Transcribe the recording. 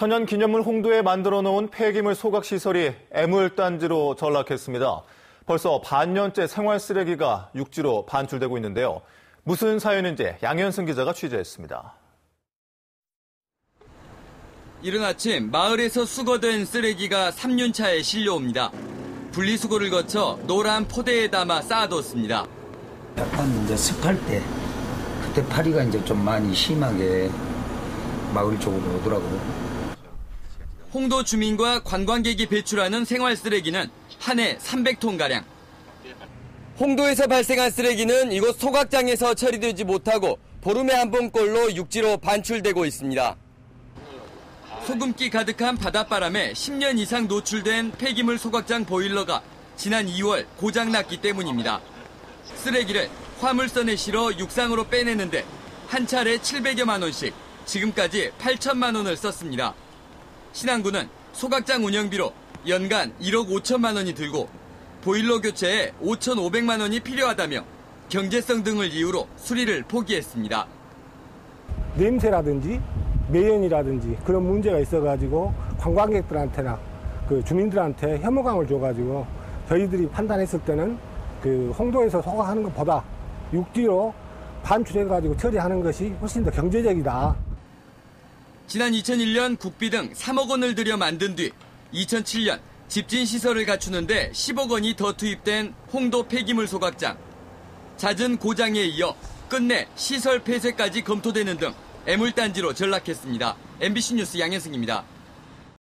천연 기념물 홍도에 만들어 놓은 폐기물 소각 시설이 애물단지로 전락했습니다. 벌써 반년째 생활 쓰레기가 육지로 반출되고 있는데요. 무슨 사연인지 양현승 기자가 취재했습니다. 이른 아침 마을에서 수거된 쓰레기가 3륜차에 실려옵니다. 분리수거를 거쳐 노란 포대에 담아 쌓아뒀습니다. 약간 이제 습할 때 그때 파리가 이제 좀 많이 심하게 마을 쪽으로 오더라고요. 홍도 주민과 관광객이 배출하는 생활 쓰레기는 한 해 300톤가량. 홍도에서 발생한 쓰레기는 이곳 소각장에서 처리되지 못하고 보름에 한 번꼴로 육지로 반출되고 있습니다. 소금기 가득한 바닷바람에 10년 이상 노출된 폐기물 소각장 보일러가 지난 2월 고장났기 때문입니다. 쓰레기를 화물선에 실어 육상으로 빼내는데 한 차례 700여만 원씩 지금까지 8천만 원을 썼습니다. 신안군은 소각장 운영비로 연간 1억 5천만 원이 들고 보일러 교체에 5,500만 원이 필요하다며 경제성 등을 이유로 수리를 포기했습니다. 냄새라든지 매연이라든지 그런 문제가 있어가지고 관광객들한테나 그 주민들한테 혐오감을 줘가지고 저희들이 판단했을 때는 그 홍도에서 소각하는 것보다 육지로 반출해가지고 처리하는 것이 훨씬 더 경제적이다. 지난 2001년 국비 등 3억 원을 들여 만든 뒤 2007년 집진 시설을 갖추는데 10억 원이 더 투입된 홍도 폐기물 소각장. 잦은 고장에 이어 끝내 시설 폐쇄까지 검토되는 등 애물단지로 전락했습니다. MBC 뉴스 양현승입니다.